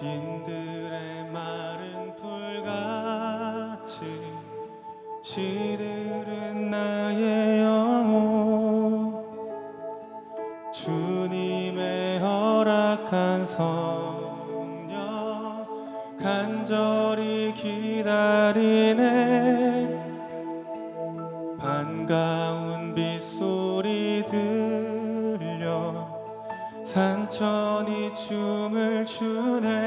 빈들의 마른 풀같이 시들은 나의 영혼. 주님의 허락한 성령 간절히 기다리네. 반가운 빗소리 들려. 산천이 춤을 추네.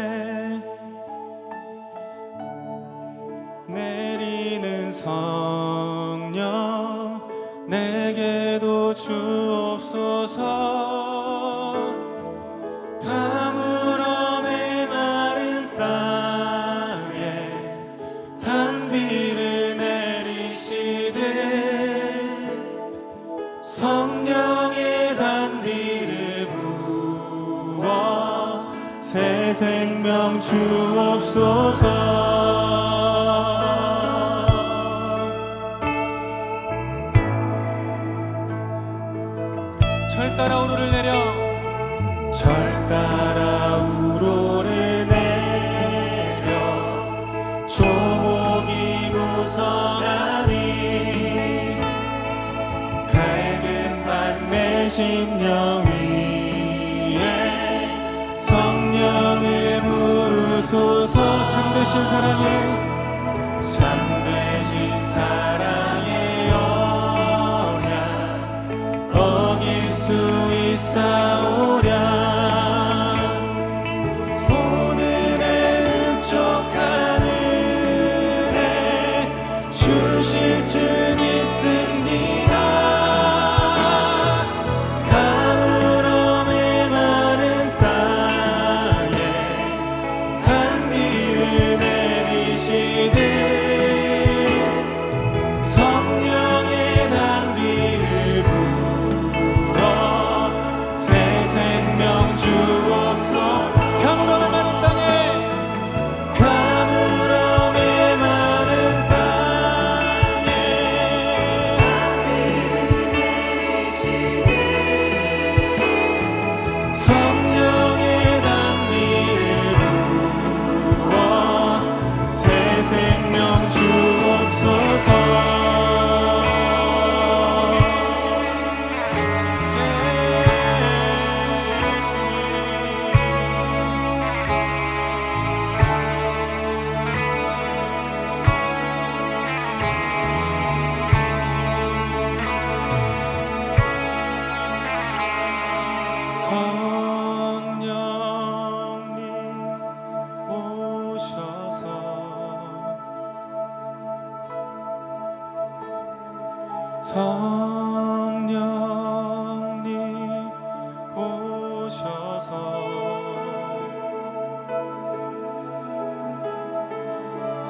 주신 사랑에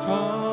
사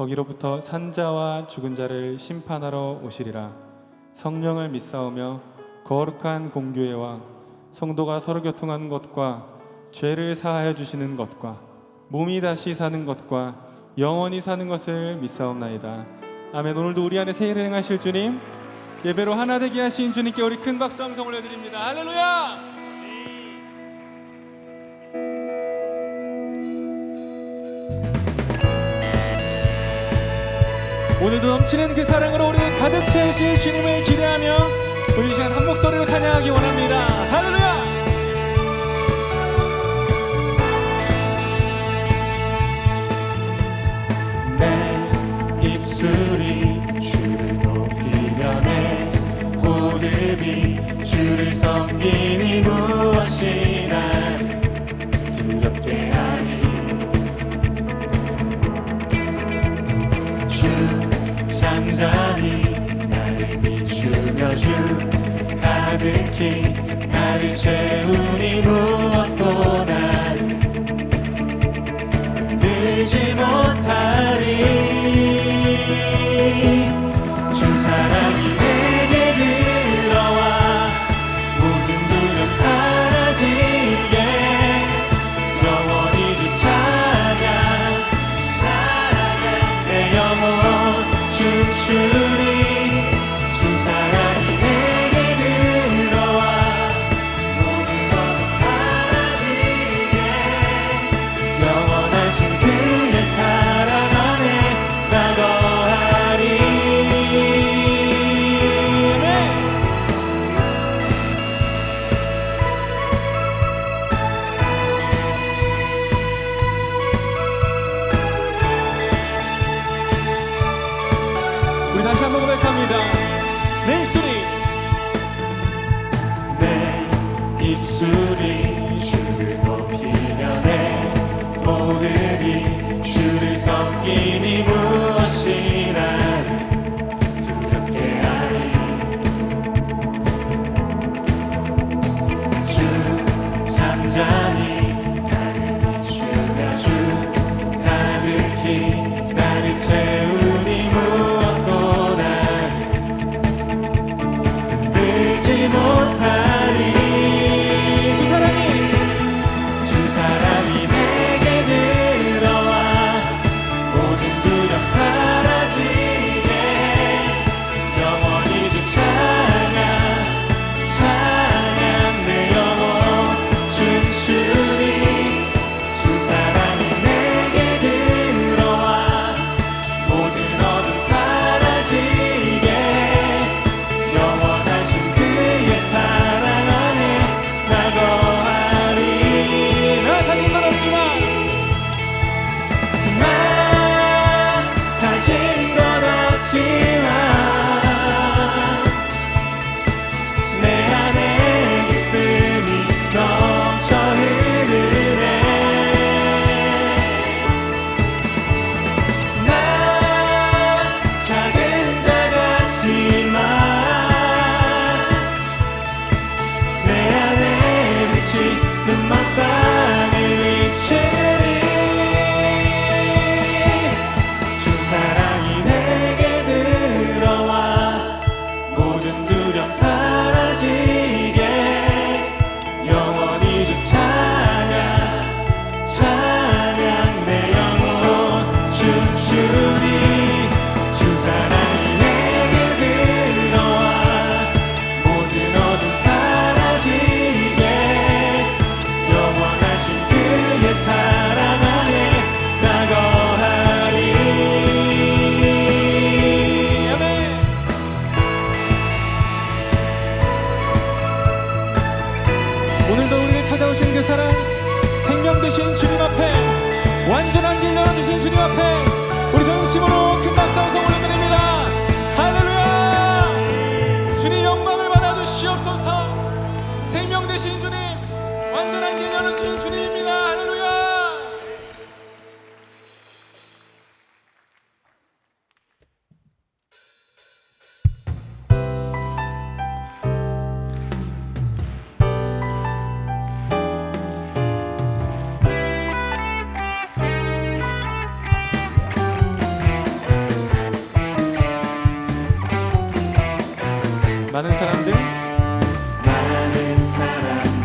거기로부터 산자와 죽은 자를 심판하러 오시리라. 성령을 믿사오며 거룩한 공교회와 성도가 서로 교통하는 것과 죄를 사하여 주시는 것과 몸이 다시 사는 것과 영원히 사는 것을 믿사옵나이다. 아멘. 오늘도 우리 안에 세일을 행하실 주님 예배로 하나 되게 하신 주님께 우리 큰 박수 함성 올려드립니다. 할렐루야 오늘도 넘치는 그 사랑으로 우리 가득 채우실 주님을 기대하며 우리 이 시간 한 목소리로 찬양하기 원합니다. 할렐루야! 내 입술이 주를 높이며 내 호흡이 주를 섬기니 무엇이 잠잠히 나를 비추며 주 가득히 나를 채우니 무엇도 나를 흔들지 못하리 주 사랑이 많은 사람들. 많은 사람들.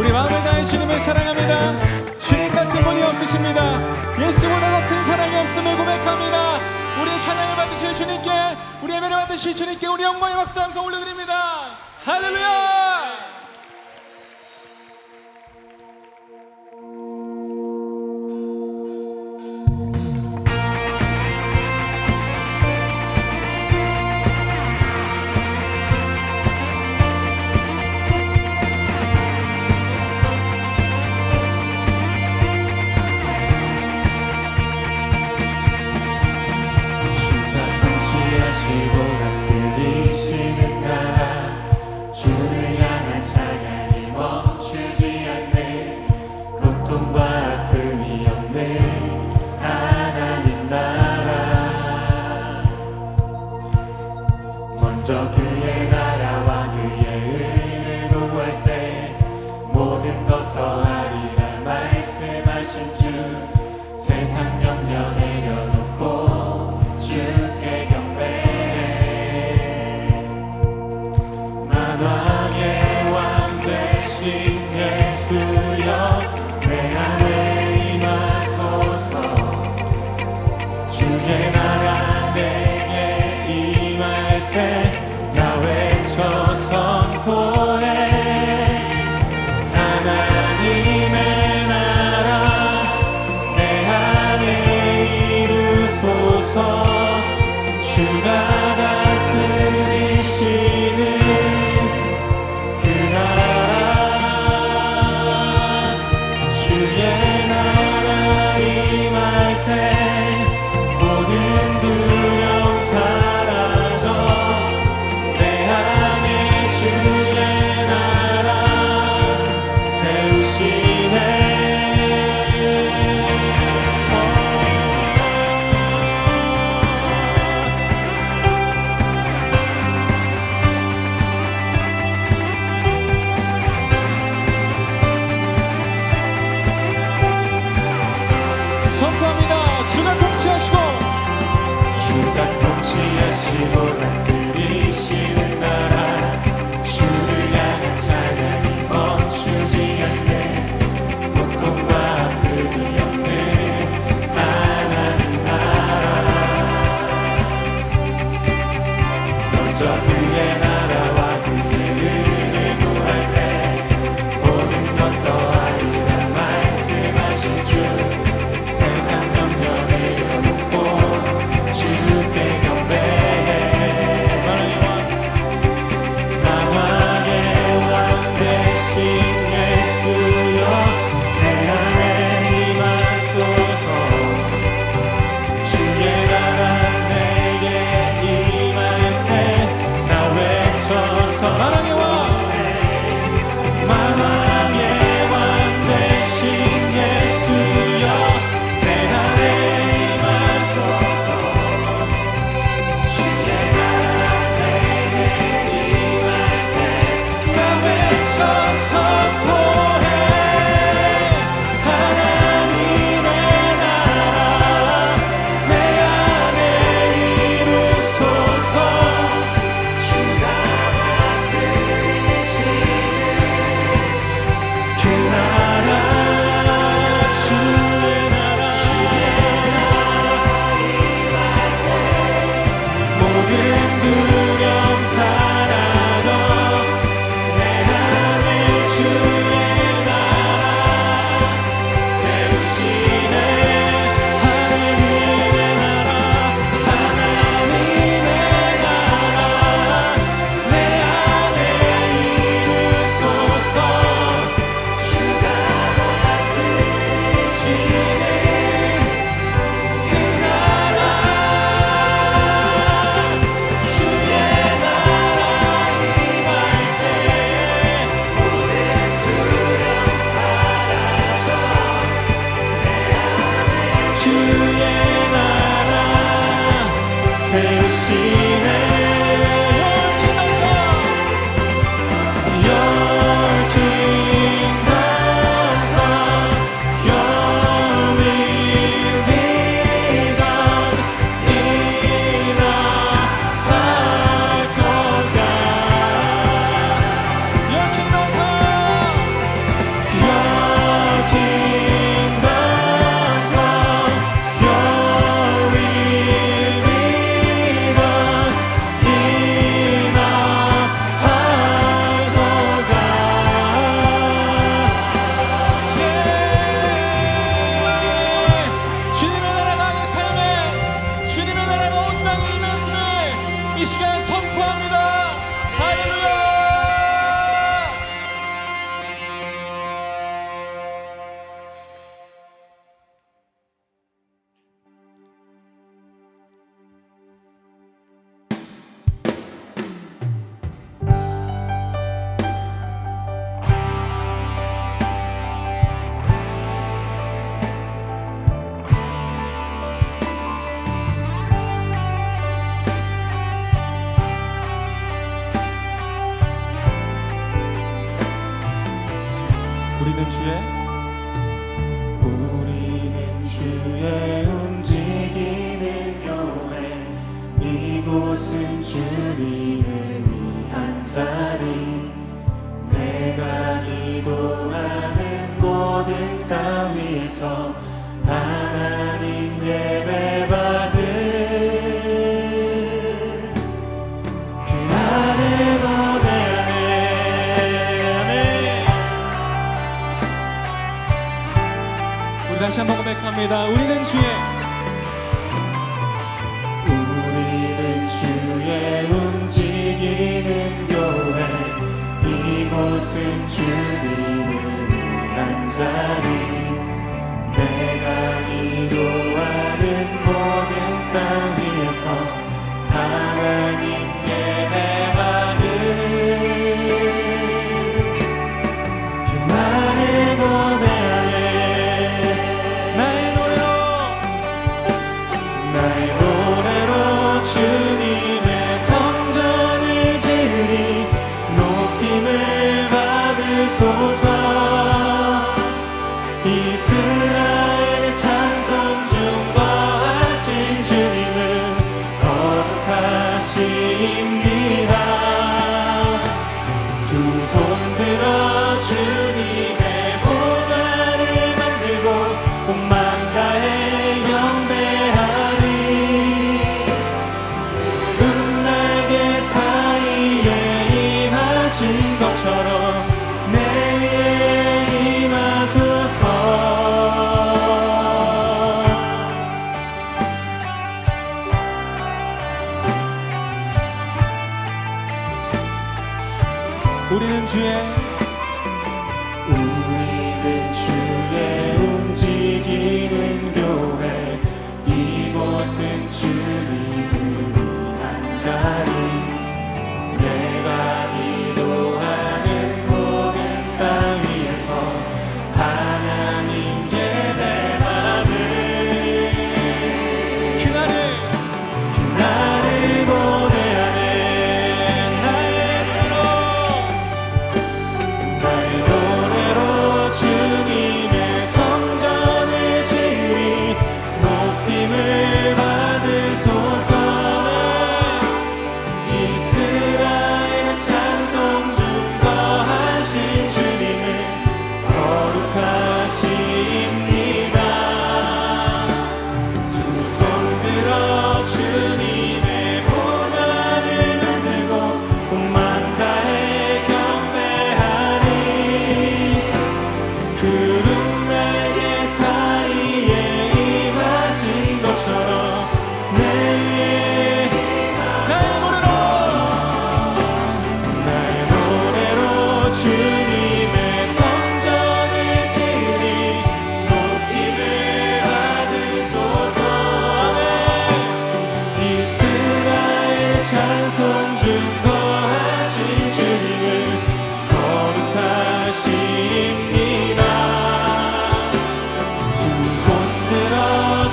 우리 마음을 다해 주님을 사랑합니다. 주님 같은 분이 없으십니다. 예수보다 더 큰 사랑이 없음을 고백합니다. 우리의 찬양을 받으실 주님께, 우리의 매를 받으실 주님께 우리 영광의 박수 함성 올려드립니다. 할렐루야! I'll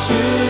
주